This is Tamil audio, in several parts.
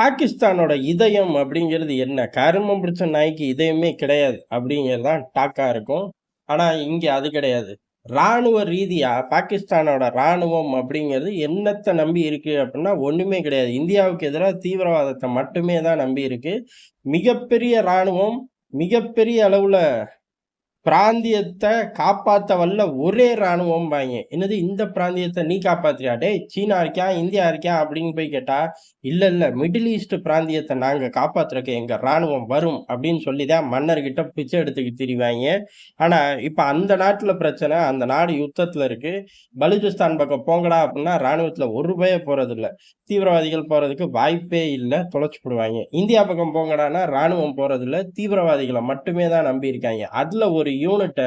பாகிஸ்தானோட இதயம் அப்படிங்கிறது என்ன? கருமம் பிடிச்ச நாய்க்கு இதயமே கிடையாது அப்படிங்கிறது தான் டாக்காக இருக்கும். ஆனால் இங்கே அது கிடையாது. ராணுவ ரீதியாக பாகிஸ்தானோட ராணுவம் அப்படிங்கிறது என்னத்தை நம்பி இருக்குது அப்படின்னா, ஒன்றுமே கிடையாது. இந்தியாவுக்கு எதிராக தீவிரவாதத்தை மட்டுமே தான் நம்பி இருக்குது மிகப்பெரிய ராணுவம், மிகப்பெரிய அளவில் பிராந்தியத்தை காப்பாற்ற வல்ல ஒரே ராணுவம்பாய்ங்க. என்னது இந்த பிராந்தியத்தை நீ காப்பாத்துறியா? சீனா இருக்கியா இந்தியா இருக்கியா அப்படின்னு போய் கேட்டா, இல்ல இல்ல மிடில் ஈஸ்ட் பிராந்தியத்தை நாங்க காப்பாத்துறக்கு எங்க ராணுவம் வரும் அப்படின்னு சொல்லி தான் மன்னர்கிட்ட பிச்சை எடுத்துக்கு திரிவாங்க ஆனா, இப்ப அந்த நாட்டுல பிரச்சனை, அந்த நாடு யுத்தத்துல இருக்கு. பலுஜிஸ்தான் பக்கம் போங்கடா அப்படின்னா இராணுவத்துல ஒரு பய போறதில்ல. தீவிரவாதிகள் போறதுக்கு வாய்ப்பே இல்லை தொலைச்சு போடுவாங்க இந்தியா பக்கம் போங்கடான்னா ராணுவம் இல்ல தீவிரவாதிகளை மட்டுமே தான் நம்பி இருக்காங்க அதுல ஒரு யூனிட்ட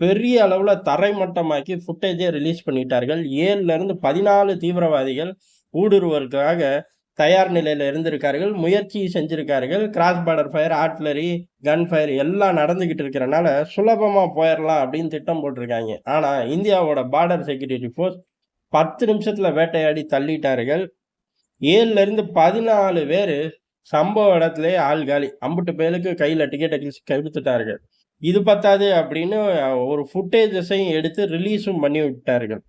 பெரிய அளவில் தரைமட்டமாக்கி ஃபுட்டேஜே ரிலீஸ் பண்ணிட்டார்கள். 7ல இருந்து 14 தீவிரவாதிகள் ஊடுருவதற்காக தயார் நிலையில் இருந்திருக்கார்கள். முயற்சி செஞ்சுருக்கார்கள் cross border fire, artillery gun fire எல்லாம் நடந்துக்கிட்டு இருக்கிறனால, சுலபமாக போயிடலாம் அப்படின்னு திட்டம் போட்டிருக்காங்க ஆனால் இந்தியாவோட பார்டர் செக்யூரிட்டி ஃபோர்ஸ் பத்து நிமிஷத்தில் வேட்டையாடி தள்ளிட்டார்கள். 7ல இருந்து 14 பேரு சம்பவ இடத்துலேயே ஆள் காலி. அம்புட்டு பேருக்கு கையில் டிக்கெட் கிழிச்சு கெடுத்துட்டார்கள். இது பத்தாது அப்படின்னு ஒரு ஃபுட்டேஜஸையும் எடுத்து ரிலீஸும் பண்ணி விட்டார்கள்.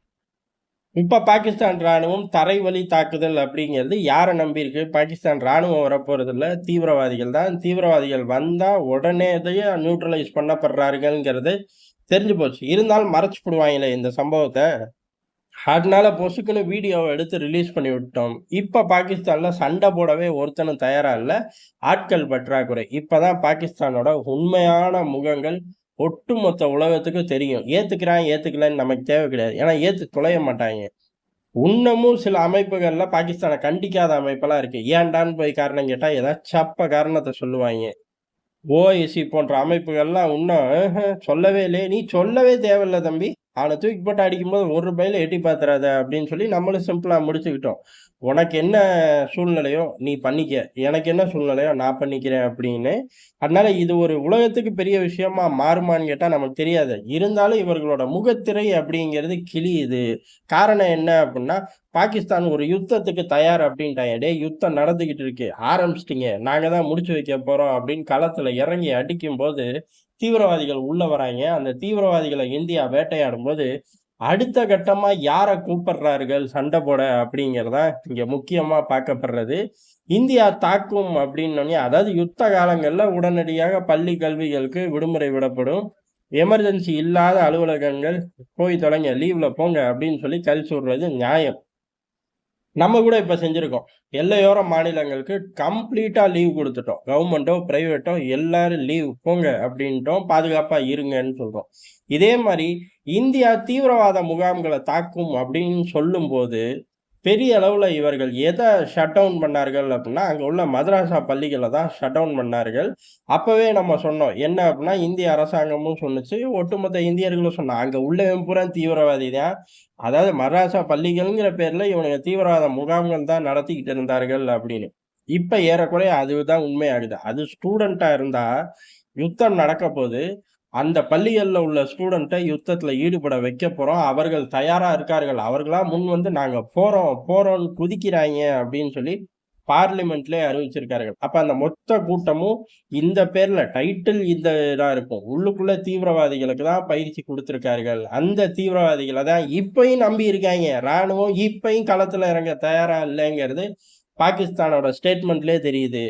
இப்போ பாகிஸ்தான் ராணுவம் தரைவழி தாக்குதல் அப்படிங்கிறது யாரை நம்பியிருக்கு பாகிஸ்தான் ராணுவம் வரப்போகிறதில்ல தீவிரவாதிகள் தான். தீவிரவாதிகள் வந்தால் உடனேதையே நியூட்ரலைஸ் பண்ணப்படுறார்கள்ங்கிறது தெரிஞ்சு போச்சு. இருந்தாலும் மறைச்சு புடுவாய்ங்களே இந்த சம்பவத்தை அதனால பொசுக்குன்னு வீடியோவை எடுத்து ரிலீஸ் பண்ணி விட்டோம். இப்போ பாகிஸ்தானில் சண்டை போடவே ஒருத்தனும் தயாராக இல்லை ஆட்கள் பற்றாக்குறை. இப்போ தான் பாகிஸ்தானோட உண்மையான முகங்கள் ஒட்டுமொத்த உலகத்துக்கு தெரியும். ஏற்றுக்கிறான் ஏற்றுக்கலன்னு நமக்கு தேவை கிடையாது. ஏன்னா ஏற்று தொலைய மாட்டாங்க இன்னமும் சில அமைப்புகளில் பாகிஸ்தானை கண்டிக்காத அமைப்பெல்லாம் இருக்குது ஏன்டான்னு போய் காரணம் கேட்டால் ஏதாவது சப்ப காரணத்தை சொல்லுவாங்க ஓஎஸ்சி போன்ற அமைப்புகள்லாம் இன்னும் சொல்லவே இல்லையே. நீ சொல்லவே தேவையில்லை தம்பி. அவனை தூக்கி போட்டு அடிக்கும்போது ஒரு பையில எட்டி பார்த்துறாத அப்படின்னு சொல்லி நம்மளும் சிம்பிளாக முடிச்சுக்கிட்டோம். உனக்கு என்ன சூழ்நிலையோ நீ பண்ணிக்க. எனக்கு என்ன சூழ்நிலையோ நான் பண்ணிக்கிறேன் அப்படின்னு. அதனால இது ஒரு உலகத்துக்கு பெரிய விஷயமா மாறுமான்னு கேட்டால் நமக்கு தெரியாது. இருந்தாலும் இவர்களோட முகத்திரை அப்படிங்கிறது கிளியுது காரணம் என்ன அப்படின்னா, பாகிஸ்தான் ஒரு யுத்தத்துக்கு தயார் அப்படின்ட்டாங்க டே யுத்தம் நடந்துகிட்டு இருக்கு. ஆரம்பிச்சிட்டிங்க நாங்க தான் முடிச்சு வைக்க போறோம் அப்படின்னு களத்துல இறங்கி அடிக்கும்போது, தீவிரவாதிகள் உள்ள வராங்க அந்த தீவிரவாதிகளை இந்தியா வேட்டையாடும் போது அடுத்த கட்டமா யாரை கூப்பிடுறார்கள் சண்டை போட அப்படிங்கிறது தான் இங்க முக்கியமா பார்க்கப்படுறது. இந்தியா தாக்கும் அப்படின்னோனே அதாவது யுத்த காலங்கள்ல உடனடியாக பள்ளி, கல்விகளுக்கு விடுமுறை விடப்படும். எமர்ஜென்சி இல்லாத அலுவலகங்கள் போய் தொடங்க லீவ்ல போங்க அப்படின்னு சொல்லி கழிச்சு விடுறது நியாயம். நம்ம கூட இப்போ செஞ்சுருக்கோம். எல்லையோர மாநிலங்களுக்கு கம்ப்ளீட்டாக லீவ் கொடுத்துட்டோம். கவர்மெண்ட்டோ ப்ரைவேட்டோ எல்லாரும் லீவ் போங்க அப்படின்ட்டோம். பாதுகாப்பாக இருங்கன்னு சொல்கிறோம் இதே மாதிரி இந்தியா தீவிரவாத முகாம்களை தாக்கும் அப்படின்னு சொல்லும்போது, பெரிய அளவில் இவர்கள் எதை ஷட் டவுன் பண்ணார்கள் அப்படின்னா, அங்கே உள்ள மதராசா பள்ளிகளை தான் ஷட் டவுன் பண்ணார்கள். அப்போவே நம்ம சொன்னோம். என்ன அப்படின்னா, இந்திய அரசாங்கமும் சொன்னுச்சு. ஒட்டுமொத்த இந்தியர்களும் சொன்னாங்க. அங்கே உள்ளவன் பூரா தீவிரவாதி தான். அதாவது மதராசா பள்ளிகள்ங்கிற பேரில் இவனுங்க தீவிரவாத முகாம்கள் தான் நடத்திக்கிட்டு இருந்தார்கள் அப்படின்னு. இப்போ ஏறக்குறைய அதுதான் உண்மையாகுது. அது ஸ்டூடெண்ட்டாக இருந்தால் யுத்தம் நடக்க போது அந்த பள்ளிகளில் உள்ள ஸ்டூடெண்ட்டை யுத்தத்தில் ஈடுபட வைக்க போகிறோம் அவர்கள் தயாராக இருக்கார்கள். அவர்களாக முன் வந்து நாங்கள் போகிறோம் போறோம்ன்னு குதிக்கிறாங்க அப்படின்னு சொல்லி பார்லிமெண்ட்லேயே அறிவிச்சிருக்கார்கள். அப்போ அந்த மொத்த கூட்டமும் இந்த பேரில் டைட்டில் இந்த இதாக இருக்கும். உள்ளுக்குள்ள தீவிரவாதிகளுக்கு தான் பயிற்சி கொடுத்துருக்கார்கள் அந்த தீவிரவாதிகளை தான் இப்பயும் நம்பி இருக்காங்க இராணுவம் இப்பயும் களத்தில் இறங்க தயாராக இல்லைங்கிறது பாகிஸ்தானோட ஸ்டேட்மெண்ட்லேயே தெரியுது.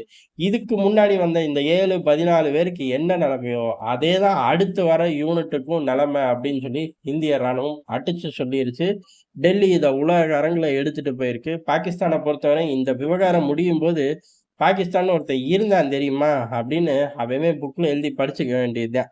இதுக்கு முன்னாடி வந்த இந்த 7, 14 பேருக்கு என்ன நிலைமையோ, அதே தான் அடுத்து வர யூனிட்டுக்கும் நிலைமை அப்படின்னு சொல்லி இந்திய ராணுவம் அடிச்சு சொல்லிருச்சு. டெல்லி இதை உலக அரங்கில் எடுத்துட்டு போயிருக்கு. பாகிஸ்தானை பொறுத்தவரை இந்த விவகாரம் முடியும் போது பாகிஸ்தான் ஒருத்தன் இருந்தான் தெரியுமா? அப்படின்னு அவன் புக்கில் எழுதி படிச்சுக்க வேண்டியதுதான்